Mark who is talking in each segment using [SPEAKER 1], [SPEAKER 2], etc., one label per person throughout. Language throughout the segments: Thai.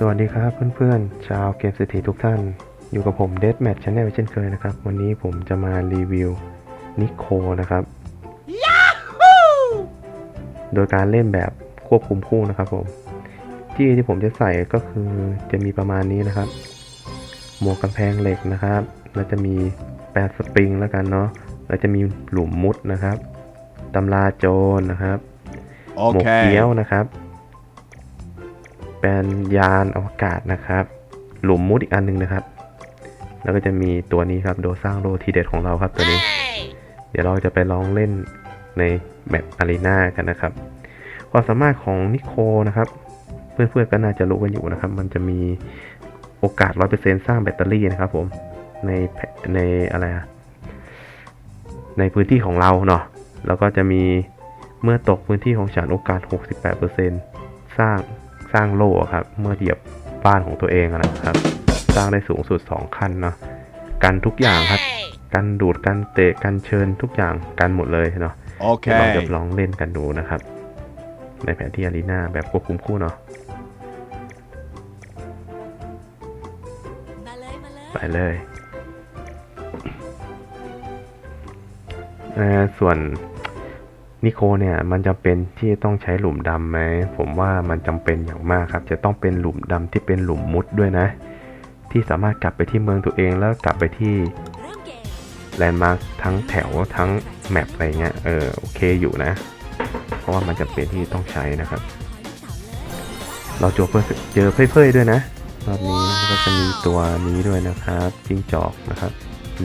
[SPEAKER 1] สวัสดีครับเพื่อนๆ ชาวเกมเศรษฐีทุกท่าน อยู่กับผม Dead Match Channel เช่นเคยนะครับ วันนี้ผมจะมารีวิวนิโคนะครับ โดยการเล่นแบบควบคุมคู่นะครับผม ที่ที่ผมจะใส่ก็คือจะมีประมาณนี้นะครับ หมวกกำแพงเหล็กนะครับ แล้วจะมีแปดสปริงแล้วกันเนาะแล้วจะมีหลุมมุดนะครับตำราโจรนะครับ หมวกเกี้ยว
[SPEAKER 2] Okay.
[SPEAKER 1] นะครับ เป็นยานอวกาศนะครับ หลุมมุดอีกอันหนึงนะครับ แล้วก็จะมีตัวนี้ครับโดสร้างโลทีเด็ดของเราครับตัวนี้ เดี๋ยวเราจะไปลองเล่นในแมปอารีนากันนะครับ ความสามารถของนิโคนะครับ เพื่อนๆก็น่าจะรู้กันอยู่นะครับ มันจะมีโอกาส 100%สร้างแบตเตอรี่นะครับผม ในในอะไรในพื้นที่ของเราเนาะ แล้วก็จะมีเมื่อตกพื้นที่ของฉันโอกาส 68%สร้าง ร้างโล่ครับ เมื่อเหยียบบ้านของตัวเองอะนะครับ สร้างได้สูงสุด 2 ขั้นเนาะกันทุกอย่างครับ กันดูดกันเตะกันเชิญทุกอย่างกันหมดเลยเนาะเดี๋ยวเราจะ
[SPEAKER 2] Okay.
[SPEAKER 1] ลองเล่นกันดูนะครับ ในแผนที่อารีนาแบบควบคุมคู่เนาะ
[SPEAKER 3] มาเลยมาเลย
[SPEAKER 1] ไปเลยเอ่อส่วน นิโคเนี่ยมันจำเป็นที่ต้องใช้หลุมดำไหมผมว่ามันจำเป็นอย่างมากครับ จะต้องเป็นหลุมดำที่เป็นหลุมมุดด้วยนะ ที่สามารถกลับไปที่เมืองตัวเองแล้วกลับไปที่แลนด์มาร์คทั้งแถวทั้งแมปอะไรเงี้ยเออโอเคอยู่นะ เพราะว่ามันจำเป็นที่ต้องใช้นะครับ
[SPEAKER 3] เรา
[SPEAKER 1] เจอเพื่อเจอเพื่อๆด้วยนะรอบนี้ก็จะมีตัวนี้ด้วยนะครับจิ้งจอกนะครับ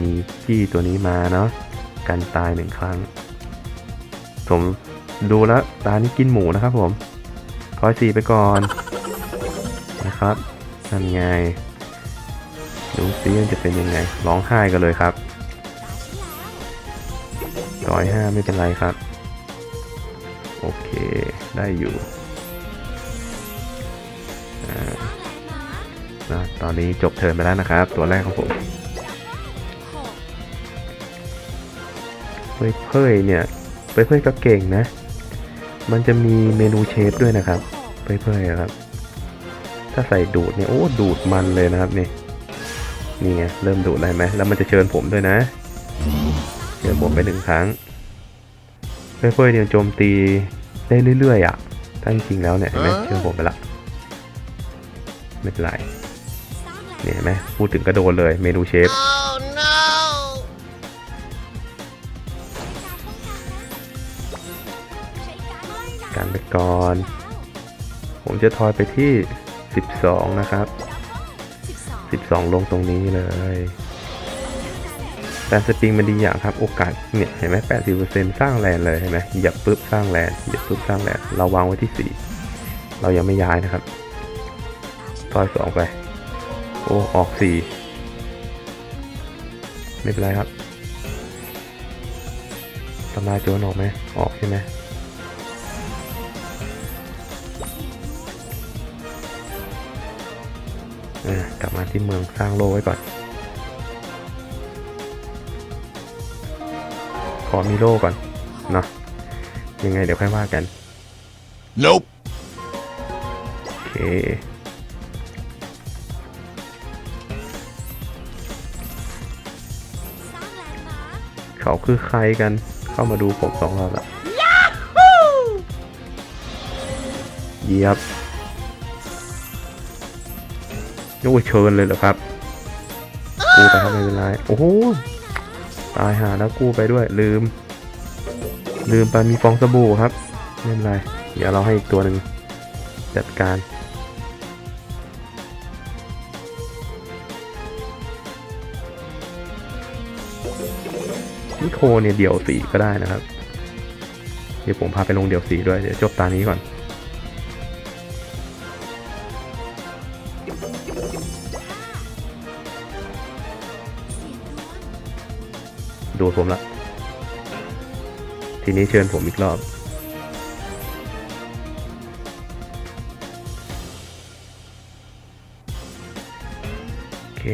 [SPEAKER 1] มีจี้ตัวนี้มาเนาะกันตายหนึ่งครั้ง ผมดูแล้วตานี้กินหมูนะครับผมคอยสีไปก่อนนะครับนั่นไงดูซิมันจะเป็นยังไงร้องไห้กันเลยครับร้อยห้าไม่เป็นไรครับ โอเคได้อยู่นะตอนนี้จบเทิร์นไปแล้วนะครับ ตัวแรกของผมเฮ้ยเพ่ยเนี่ย เพ่ยเพ่ยก็เก่งนะ มันจะมีเมนูเชฟด้วยนะครับ
[SPEAKER 3] หก
[SPEAKER 1] เพ่ยเพ่ยอะครับ ถ้าใส่ดูดเนี่ยโอ้ดูดมันเลยนะครับนี่นี่ไงเริ่มดูดได้ไหมแล้วมันจะเชิญผมด้วยนะเชิญผมไปหนึ่งครั้งเพ่ยเพ่ยเนี่ยโจมตีได้เรื่อยๆอะถ้าจริงๆแล้วเนี่ยเห็นไหมเชิญผมไปละไม่เป็นไร
[SPEAKER 3] สร้างแรง
[SPEAKER 1] เนี่ยเห็นไหมพูดถึงกระโดดเลยเมนูเชฟ
[SPEAKER 3] กัน
[SPEAKER 1] ไปก่อน ผมจะทอยไปที่ 12 นะครับ 12 ลงตรงนี้เลยแต่สปริงมันดีอย่างครับโอกาสเนี่ยเห็นไหม80%สร้างแลนเลยเห็นไหมเหยียบปุ๊บสร้างแลนเหยียบปุ๊บสร้างแลนเราวางไว้ที่4เรายังไม่ย้ายนะครับทอย2ไป โอ้ออก4ไม่เป็นไรครับตำราโจรออกไหมออกใช่ไหม กลับมาที่เมืองสร้างโลไว้ก่อน ขอมีโลก่อน เนาะยังไงเดี๋ยวค่อยว่ากัน
[SPEAKER 2] Nope.
[SPEAKER 1] โอเค
[SPEAKER 3] สร้างแรงม้า
[SPEAKER 1] เขาคือใครกันเข้ามาดูผมสองรอบละเหยียบ โอ้ยเชิญเลยเหรอครับ กูไปครับไม่เป็นไรโอ้โหตายหาแล้วกูไปด้วยลืม ลืมไปมีฟองสบู่ครับไม่เป็นไร เดี๋ยวเราให้อีกตัวหนึ่งจัดการนิโคเนี่ยเดี่ยวสีก็ได้นะครับ เดี๋ยวผมพาไปลงเดี่ยวสีด้วย เดี๋ยวจบตานี้ก่อน
[SPEAKER 3] ดวง
[SPEAKER 1] ดูผมละ ทีนี้เชิญผมอีกรอบ โอเค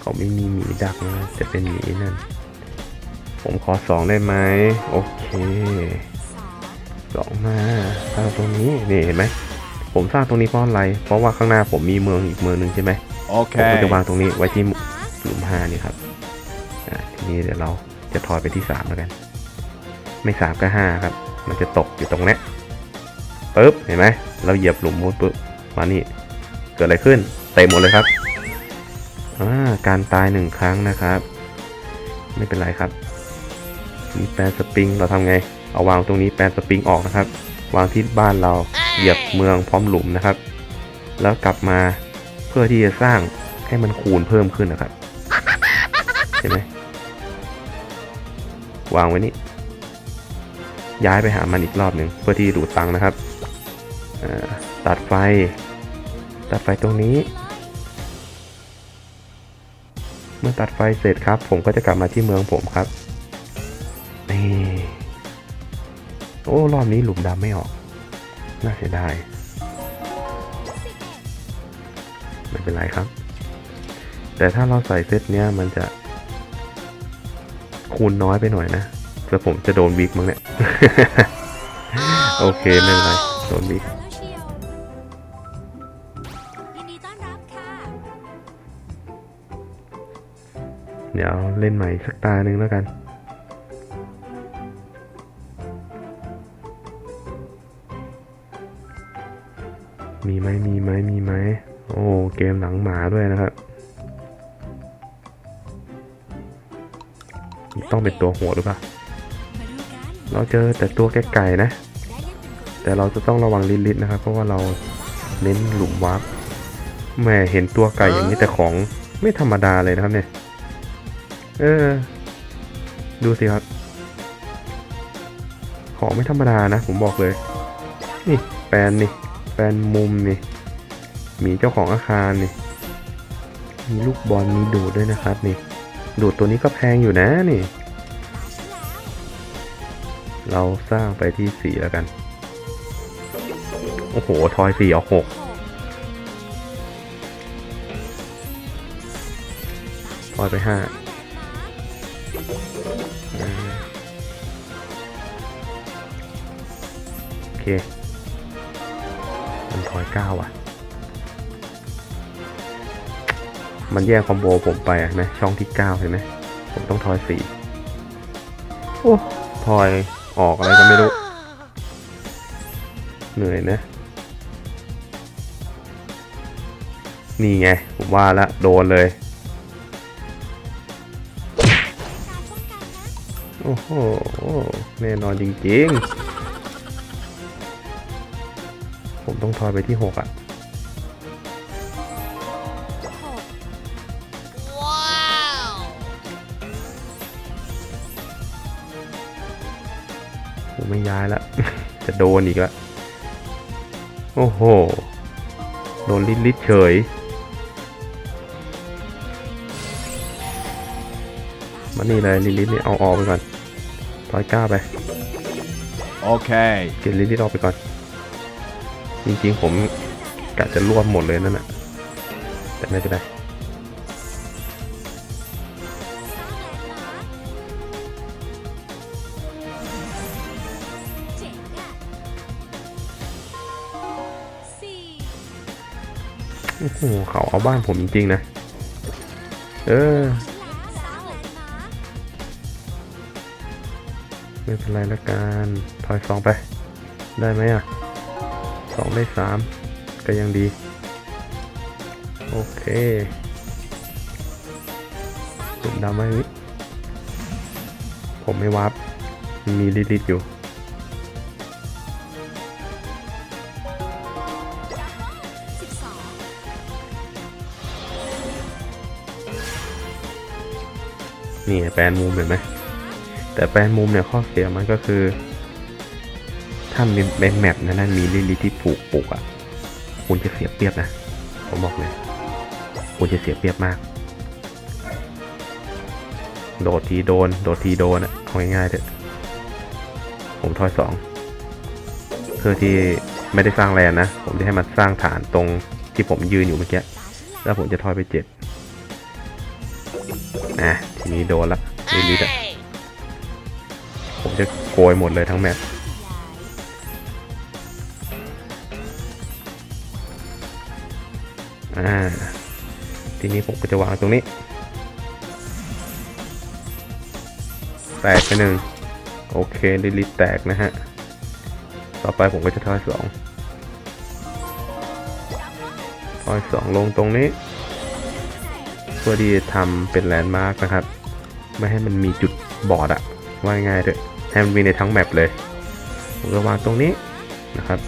[SPEAKER 1] เขาไม่มีหมีดักนะจะเป็นหมีนั่น ผมขอสองได้ไหม โอเค
[SPEAKER 3] สาม
[SPEAKER 1] สองมาเอาตรงนี้ นี่เห็นไหมผผมสร้างตรงนี้เพราะอะไร เพราะว่าข้างหน้าผมมีเมืองอีกเมืองหนึ่งใช่ไหมผมก็
[SPEAKER 2] Okay.
[SPEAKER 1] จะวางตรงนี้ไว้ที่
[SPEAKER 3] นะ
[SPEAKER 1] หลุมห้านี่ครับอ่า ทีนี้เดี๋ยวเราจะทอยไปที่สามแล้วกัน ไม่สามก็ห้าครับ มันจะตกอยู่ตรงนี้ปึ๊บเห็นไหมเราเหยียบหลุมมุดปึ๊บมานี่เกิดอะไรขึ้นเต็มหมดเลยครับอ่าการตายหนึ่งครั้งนะครับ ไม่เป็นไรครับมีแปลนสปริงเราทำไง เอาวางตรงนี้แปลนสปริงออกนะครับ วางที่บ้านเราเหยียบเมืองพร้อมหลุมนะครับ แล้วกลับมาเพื่อที่จะสร้างให้มันคูณเพิ่มขึ้นนะครับเห็นไหม วางไว้นี่ ย้ายไปหามันอีกรอบหนึ่งเพื่อที่ดูดตังค์นะครับ ตัดไฟ ตัดไฟตรงนี้ เมื่อตัดไฟเสร็จครับ ผมก็จะกลับมาที่เมืองผมครับ นี่ โอ้ รอบนี้หลุมดำไม่ออก น่าเสียดาย ไม่เป็นไรครับแต่ถ้าเราใส่เซตเนี้ยมันจะ คูณน้อยไปหน่อยนะแล้วผมจะโดนวิกมั้งเนี่ย โอเค ไม่เป็นไร โดนวิก
[SPEAKER 3] แล้วเชียวยินดีต้อนรับค่ะ
[SPEAKER 1] เดี๋ยวเล่นใหม่สักตาหนึ่งแล้วกันมีไหมมีไหมมีไหม โอ้ เกมหลังหมาด้วยนะครับ ต้องเป็นตัวหัวหรือเปล่า เราเจอแต่ตัวแก่ไก่นะ แต่เราจะต้องระวังลิลิตนะครับ เพราะว่าเราเน้นหลุมวาร์ปแหม่เห็นตัวไก่อย่างนี้แต่ของไม่ธรรมดาเลยนะครับเนี่ย เออ ดูสิครับ ของไม่ธรรมดานะ ผมบอกเลย นี่แปลนนี่แปลนมุมนี่ มีเจ้าของอาคารนี่ มีลูกบอลมีดูดด้วยนะครับนี่ ดูดตัวนี้ก็แพงอยู่นะนี่ เราสร้างไปที่สี่แล้วกัน โอ้โห ทอยสี่เอก
[SPEAKER 3] หก
[SPEAKER 1] ทอยไปห้าโอเค มันทอยเก้าอะ มันแย่งคอมโบผมไปอะเห็นไหมช่องที่เก้าเห็นไหม ผมต้องทอยสี่โอ้ทอย ออกอะไรก็ไม่รู้ เหนื่อยนะ นี่ไง ผมว่าละโดนเลย โอ้โห แน่นอนจริงๆ ผมต้องทอยไปที่หกอะ ย้ายละจะโดนอีกละโอ้โห โดนลิดลิดเฉยมานี่เลยลิดลิดนี่เอาออกไปก่อนทอยก้าไป
[SPEAKER 2] Okay.
[SPEAKER 1] เก็บลิดลิดออกไปก่อน จริงๆผมกะจะรวมหมดเลยนั่นแหะแต่ไม่เป็นไร
[SPEAKER 3] สร้างแลนด์มาร์
[SPEAKER 1] โอ้โหเขาเอาบ้านผมจริงๆนะ เออ ไม่เป็นไรละกันถอยสองไป ได้ไหมอะสองได้สามก็ยังดี โอเคผมดำไว้ผมไม่วับ มีลิลิตอยู่ นี่แปลนมุมเห็นไหมแต่แปลนมุมเนี่ยข้อเสียมันก็คือ ถ้ามีเป็นแมปนั้นมีลิลิที่ผูกปุกอะคุณจะเสียเปรียบนะผมบอกเลยคุณจะเสียเปรียบมาก โดดทีโดน โดดทีโดนอะเอาง่ายๆเถอะผมทอยสองเพื่อที่ไม่ได้สร้างแลนนะ ผมจะให้มันสร้างฐานตรงที่ผมยืนอยู่เมื่อกี้
[SPEAKER 3] แล้ว
[SPEAKER 1] แล้วผมจะทอยไปเจ็ด นะทีนี้โดนละลิลิตอะผมจะโกยหมดเลยทั้งแมป
[SPEAKER 3] ข
[SPEAKER 1] อ่าทีนี้ผมก็จะวางตรงนี้ แตกไปหนึ่งโอเคลิลิตแตกนะฮะ ต่อไปผมก็จะทอยสองทอยสองลงตรงนี้ เพื่อที่จะทำเป็นแลนด์มาร์กนะครับ ไม่ให้มันมีจุดบอดอะว่าง่ายเลยให้มันมีในทั้งแมปเลยผมจะวางตรงนี้นะครับ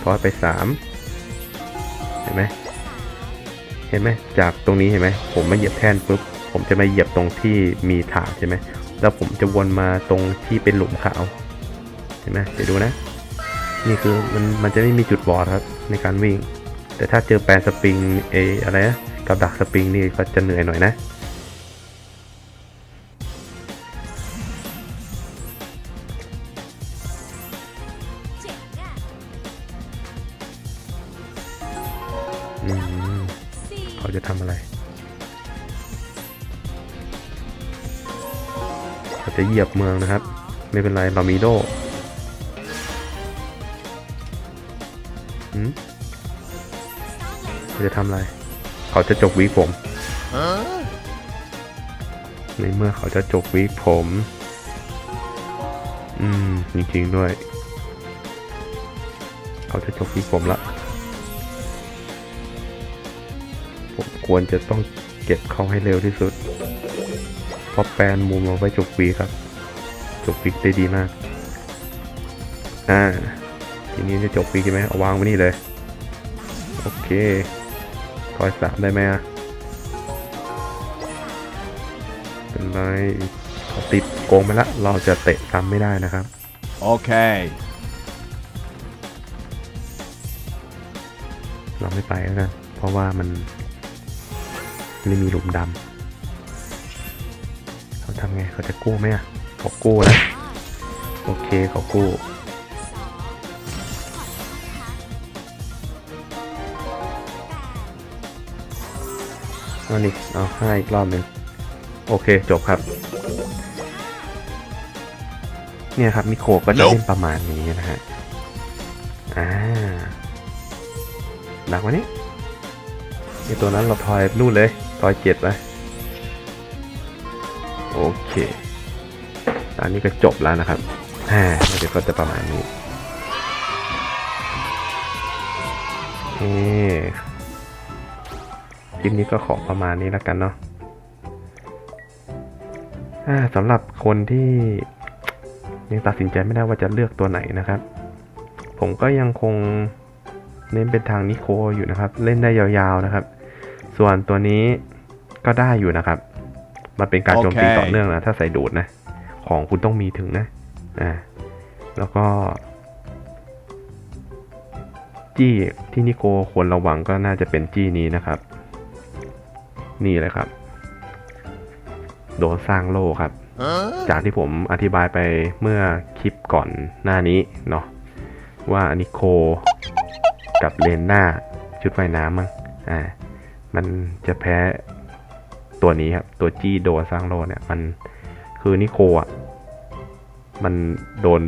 [SPEAKER 1] ทอไปสามเห็นไหมเห็นไหมจากตรงนี้เห็นไหมผมมาเหยียบแท่นปุ๊บผมจะมาเหยียบตรงที่มีถาดใช่ไหมแล้วผมจะวนมาตรงที่เป็นหลุมขาวเห็นไหมเดี๋ยวดูนะ นี่คือมันมันจะไม่มีจุดบอดครับในการวิ่ง แต่ถ้าเจอแปรสปริงเออะไรนะ กับดักสปริงนี่ก็จะเหนื่อยหน่อยนะ
[SPEAKER 3] เจ๋งอะ
[SPEAKER 1] อืม
[SPEAKER 3] สี่
[SPEAKER 1] เขาจะทำอะไร เขาจะเหยียบเมืองนะครับ ไม่เป็นไร เรามีโดอืมเขาจะทำอะไร เขาจะจบวีผมในเมื่อเขาจะจบวีผม อืม จริง ๆ ด้วย เขาจะจบวีผมละ ผมควรจะต้องเก็บเขาให้เร็วที่สุด เพราะแปลนมุมเอาไว้จบวีคครับ จบวีได้ดีมาก อ่า ทีนี้จะจบวีใช่ไหมเอาวางไว้นี่เลย โอเค ทอยสามได้ไหมอะเป็นไรเขาติดโกงไปละเราจะเตะซ้ำไม่ได้นะครับ
[SPEAKER 2] Okay.
[SPEAKER 1] เราไม่ไปแล้วกันเพราะว่ามันไม่มีหลุมดำเขาทำไงเขาจะกู้ไหมอะเขากู้แล้วโอเคเขากู้ เอานี่เอาให้อีกรอบหนึ่งโอเคจบครับ เนี่ยครับมิโคก็จะ
[SPEAKER 2] Nope
[SPEAKER 1] เล่นประมาณนี้นะฮะอ่าดักวันนี้ไอตัวนั้นเราทอยนู่นเลยทอยเจ็ดไปโอเคอันนี้ก็จบแล้วนะครับอ่าแล้วเดี๋ยวก็จะประมาณนี้เอ๊ค ลิปนี้ก็ขอประมาณนี้แล้วกันเนาะอ่าสำหรับคนที่ยังตัดสินใจไม่ได้ว่าจะเลือกตัวไหนนะครับ ผมก็ยังคงเน้นเป็นทางนิโคอยู่นะครับ เล่นได้ยาวๆนะครับ ส่วนตัวนี้ก็ได้อยู่นะครับ มันเป็นการโจมตี
[SPEAKER 2] โอเค
[SPEAKER 1] ต่อเนื่องนะถ้าใส่ดูดนะ ของคุณต้องมีถึงนะอ่าแล้วก็ จี้ที่นิโคควรระวังก็น่าจะเป็นจี้นี้นะครับ นี่เลยครับ โดนสร้างโล่ครับ จากที่ผมอธิบายไปเมื่อคลิปก่อนหน้านี้เนาะว่านิโคกับเลนหน้าชุดว่ายน้ำมั้งอ่ามันจะแพ้ตัวนี้ครับ ตัวจี้โดนสร้างโลเนี่ย มันคือนิโคอะมันโดน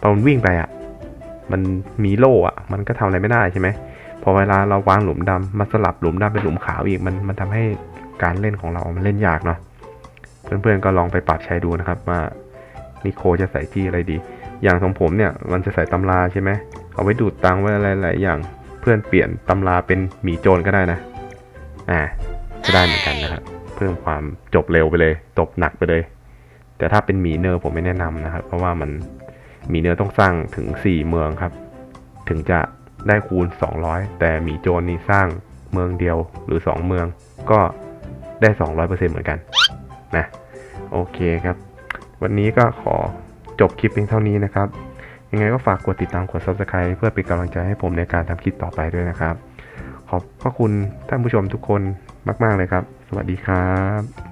[SPEAKER 1] ตอนมันวิ่งไปอะ มันมีโล่อะ มันก็ทำอะไรไม่ได้ใช่ไหมพ อเวลาเราวางหลุมดำมาสลับหลุมดำเป็นหลุมขาวอีกมันมันทำให้การเล่นของเรา มันเล่นยากเนาะเพื่อนๆก็ลองไปปรับใช้ดูนะครับว่านิโคจะใส่จี้อะไรดี อย่างของผมเนี่ยมันจะใส่ตำราใช่ไหมเอาไว้ดูดตังไว้อะไรหลายอย่างเพื่อนเปลี่ยนตำราเป็นหมีโจรก็ได้นะอ่าก็ได้เหมือนกันนะครับเพิ่มความจบเร็วไปเลยจบหนักไปเลย แต่ถ้าเป็นหมีเนอร์ผมไม่แนะนำนะครับ เพราะว่ามันหมีเนอร์ต้องสร้างถึง 4 เมืองครับ ถึงจะ ได้คูณ 200 แต่หมีโจรนี่สร้างเมืองเดียวหรือ 2 เมืองก็ได้ 200%เหมือนกันนะโอเคครับ วันนี้ก็ขอจบคลิปเพียงเท่านี้นะครับ ยังไงก็ฝากกดติดตามกด subscribe เพื่อเป็นกำลังใจให้ผมในการทำคลิปต่อไปด้วยนะครับ ขอบพระคุณท่านผู้ชมทุกคนมาก ๆ เลยครับ สวัสดีครับ